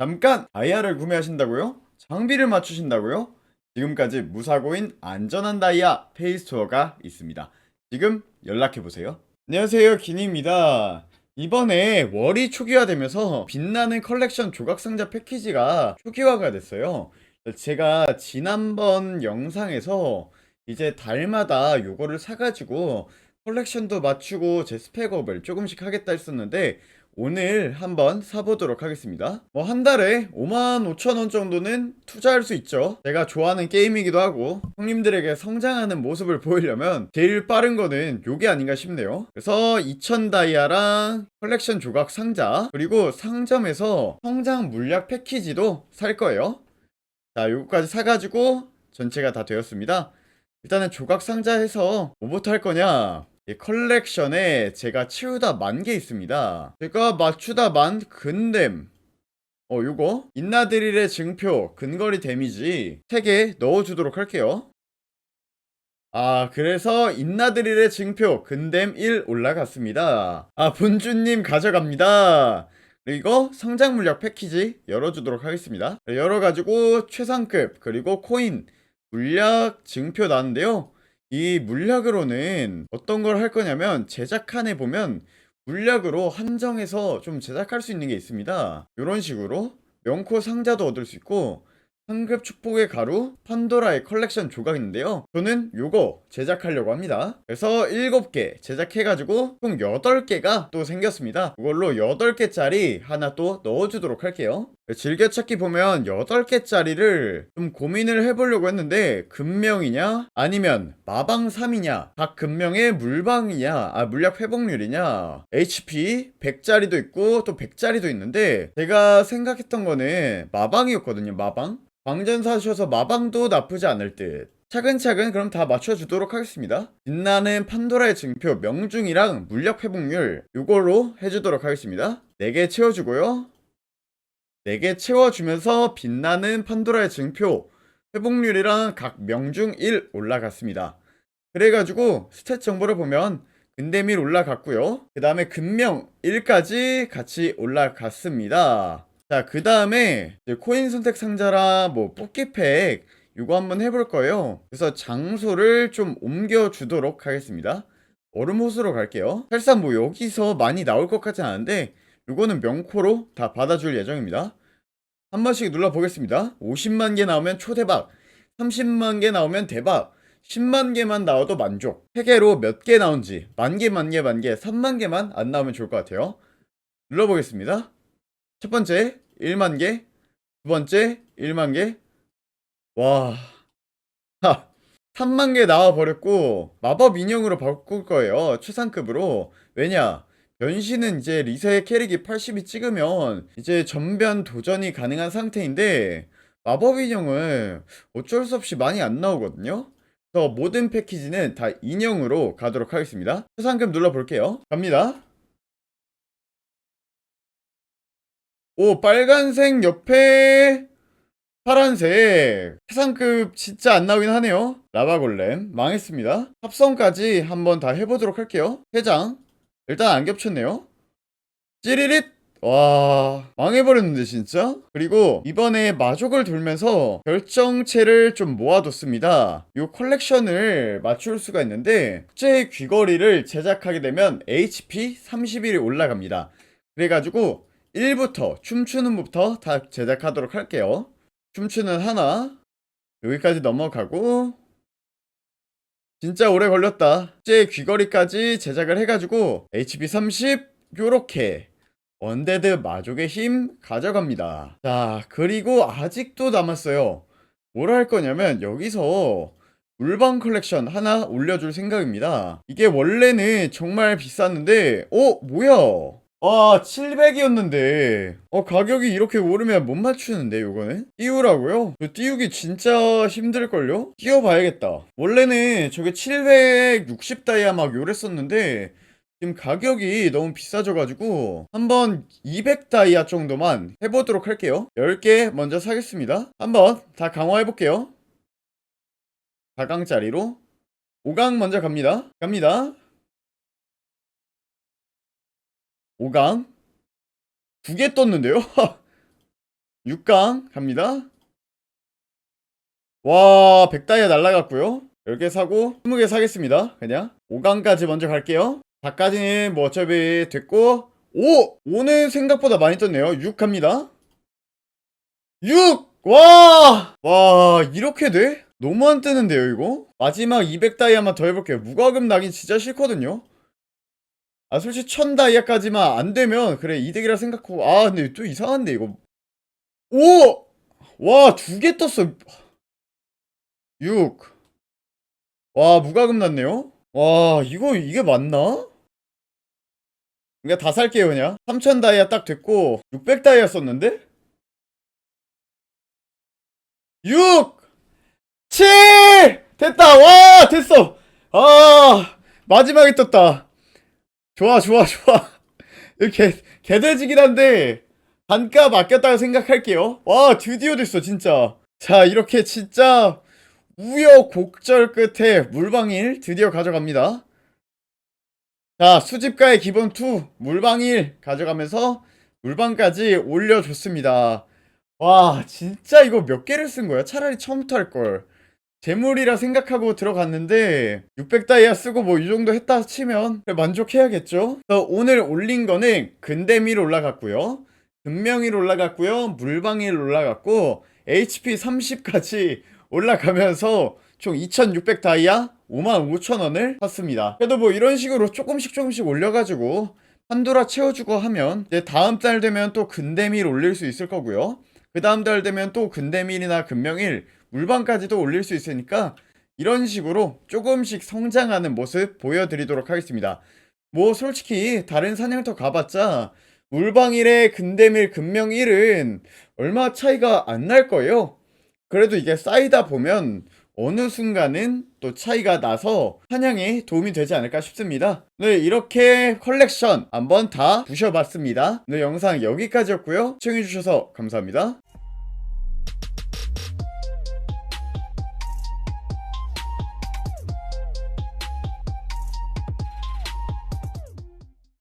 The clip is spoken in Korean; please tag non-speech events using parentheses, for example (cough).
잠깐 다이아를 구매하신다고요? 장비를 맞추신다고요? 지금까지 무사고인 안전한 다이아 페이스토어가 있습니다. 지금 연락해보세요. 안녕하세요, 기니입니다. 이번에 월이 초기화되면서 빛나는 컬렉션 조각상자 패키지가 초기화가 됐어요. 제가 지난번 영상에서 이제 달마다 요거를 사가지고 컬렉션도 맞추고 제 스펙업을 조금씩 하겠다 했었는데 오늘 한번 사보도록 하겠습니다. 뭐 한 달에 5만 5천 원 정도는 투자할 수 있죠. 제가 좋아하는 게임이기도 하고 형님들에게 성장하는 모습을 보이려면 제일 빠른 거는 요게 아닌가 싶네요. 그래서 2000 다이아랑 컬렉션 조각 상자 그리고 상점에서 성장 물약 패키지도 살 거예요. 자, 요거까지 사가지고 전체가 다 되었습니다. 일단은 조각 상자에서 뭐부터 할 거냐? 이 컬렉션에 제가 치우다 만 개 있습니다. 제가 맞추다 만 근댐. 어, 요거. 인나드릴의 증표, 근거리 데미지 3개 넣어주도록 할게요. 아, 그래서 인나드릴의 증표, 근댐 1 올라갔습니다. 아, 본주님 가져갑니다. 그리고 성장 물약 패키지 열어주도록 하겠습니다. 열어가지고 최상급, 그리고 코인, 물약 증표 나왔는데요. 이 물약으로는 어떤 걸 할 거냐면 제작칸에 보면 물약으로 한정해서 좀 제작할 수 있는 게 있습니다. 이런 식으로 명코 상자도 얻을 수 있고 상급 축복의 가루, 판도라의 컬렉션 조각인데요. 저는 요거 제작하려고 합니다. 그래서 7개 제작해가지고 총 8개가 또 생겼습니다. 그걸로 8개짜리 하나 또 넣어주도록 할게요. 즐겨찾기 보면 8개짜리를 좀 고민을 해보려고 했는데 금명이냐? 아니면 마방 3이냐? 각 금명의 물방이냐? 아 물약 회복률이냐? HP 100짜리도 있고 또 100짜리도 있는데 제가 생각했던 거는 마방이었거든요 마방. 광전 사셔서 마방도 나쁘지 않을 듯. 차근차근 그럼 다 맞춰주도록 하겠습니다. 빛나는 판도라의 증표 명중이랑 물약 회복률 요거로 해주도록 하겠습니다. 4개 채워주고요 4개 채워주면서 빛나는 판도라의 증표 회복률이랑 각 명중 1 올라갔습니다. 그래가지고 스탯 정보를 보면 근대밀 올라갔고요. 그 다음에 금명 1까지 같이 올라갔습니다. 자, 그 다음에 코인 선택 상자라 뭐 뽑기팩 이거 한번 해볼 거예요. 그래서 장소를 좀 옮겨주도록 하겠습니다. 얼음 호수로 갈게요. 사실상 뭐 여기서 많이 나올 것 같진 않은데 이거는 명코로 다 받아줄 예정입니다. 한 번씩 눌러보겠습니다. 50만 개 나오면 초대박, 30만 개 나오면 대박, 10만 개만 나와도 만족. 세개로 몇 개 나온지, 만 개, 만 개, 만 개, 3만 개만 안 나오면 좋을 것 같아요. 눌러보겠습니다. 첫 번째, 1만 개. 두 번째, 1만 개. 와. 하. 3만 개 나와버렸고, 마법 인형으로 바꿀 거예요. 최상급으로. 왜냐? 변신은 이제 리세 캐릭이 80이 찍으면 이제 전변 도전이 가능한 상태인데 마법 인형은 어쩔 수 없이 많이 안 나오거든요. 그래서 모든 패키지는 다 인형으로 가도록 하겠습니다. 최상급 눌러볼게요. 갑니다. 오 빨간색 옆에 파란색 최상급 진짜 안 나오긴 하네요. 라바골렘 망했습니다. 합성까지 한번 다 해보도록 할게요. 회장 일단 안 겹쳤네요. 찌리릿! 와, 망해버렸는데, 진짜? 그리고 이번에 마족을 돌면서 결정체를 좀 모아뒀습니다. 이 컬렉션을 맞출 수가 있는데, 국제 귀걸이를 제작하게 되면 HP 31이 올라갑니다. 그래가지고 1부터 춤추는 부터 다 제작하도록 할게요. 춤추는 하나, 여기까지 넘어가고, 진짜 오래 걸렸다. 제 귀걸이까지 제작을 해가지고 HP 30 요렇게 언데드 마족의 힘 가져갑니다. 자 그리고 아직도 남았어요. 뭘 할 거냐면 여기서 물방 컬렉션 하나 올려줄 생각입니다. 이게 원래는 정말 비쌌는데 어 뭐야 아 700이었는데. 어 가격이 이렇게 오르면 못 맞추는데 요거는? 띄우라고요? 저 띄우기 진짜 힘들걸요? 띄워봐야겠다. 원래는 저게 760 다이아 막 요랬었는데 지금 가격이 너무 비싸져가지고 한번 200 다이아 정도만 해보도록 할게요. 10개 먼저 사겠습니다. 한번 다 강화해볼게요. 4강짜리로 5강 먼저 갑니다. 갑니다 5강 두 개 떴는데요? (laughs) 6강 갑니다. 와, 100다이아 날라갔고요. 10개 사고 20개 사겠습니다. 그냥 5강까지 먼저 갈게요. 4까지는 뭐 어차피 됐고 5! 5는 생각보다 많이 떴네요. 6 갑니다. 6! 와! 와, 이렇게 돼? 너무 안 뜨는데요, 이거? 마지막 200다이아만 더 해볼게요. 무과금 나긴 진짜 싫거든요. 아, 솔직히 1000다이아까지만 안 되면, 그래, 이득이라 생각하고, 아, 근데 또 이상한데, 이거. 오! 와, 두 개 떴어. 6. 와, 무과금 났네요? 와, 이거, 이게 맞나? 그러니까 다 살게요, 그냥. 3000 다이아 딱 됐고, 600 다이아 썼는데? 6! 7! 됐다! 와! 됐어! 아! 마지막에 떴다. 좋아, 좋아, 좋아. 이렇게, 개돼지긴 한데, 반값 아꼈다고 생각할게요. 와, 드디어 됐어, 진짜. 자, 이렇게 진짜 우여곡절 끝에 물방일 드디어 가져갑니다. 자, 수집가의 기본 2, 물방일 가져가면서 물방까지 올려줬습니다. 와, 진짜 이거 몇 개를 쓴 거야? 차라리 처음부터 할 걸. 재물이라 생각하고 들어갔는데 600다이아 쓰고 뭐 이 정도 했다 치면 만족해야겠죠? 그래서 오늘 올린 거는 근대밀 올라갔고요. 금명일 올라갔고요. 물방일 올라갔고 HP 30까지 올라가면서 총 2600다이아 55,000원을 샀습니다. 그래도 뭐 이런 식으로 조금씩 조금씩 올려가지고 판도라 채워주고 하면 이제 다음 달 되면 또 근대밀 올릴 수 있을 거고요. 그 다음 달 되면 또 근대밀이나 금명일 물방까지도 올릴 수 있으니까 이런 식으로 조금씩 성장하는 모습 보여드리도록 하겠습니다. 뭐 솔직히 다른 사냥터 가봤자 물방일에 근대밀 금명일은 얼마 차이가 안 날 거예요. 그래도 이게 쌓이다 보면 어느 순간은 또 차이가 나서 사냥에 도움이 되지 않을까 싶습니다. 네, 이렇게 컬렉션 한번 다 부셔봤습니다. 네, 영상 여기까지였고요. 시청해주셔서 감사합니다.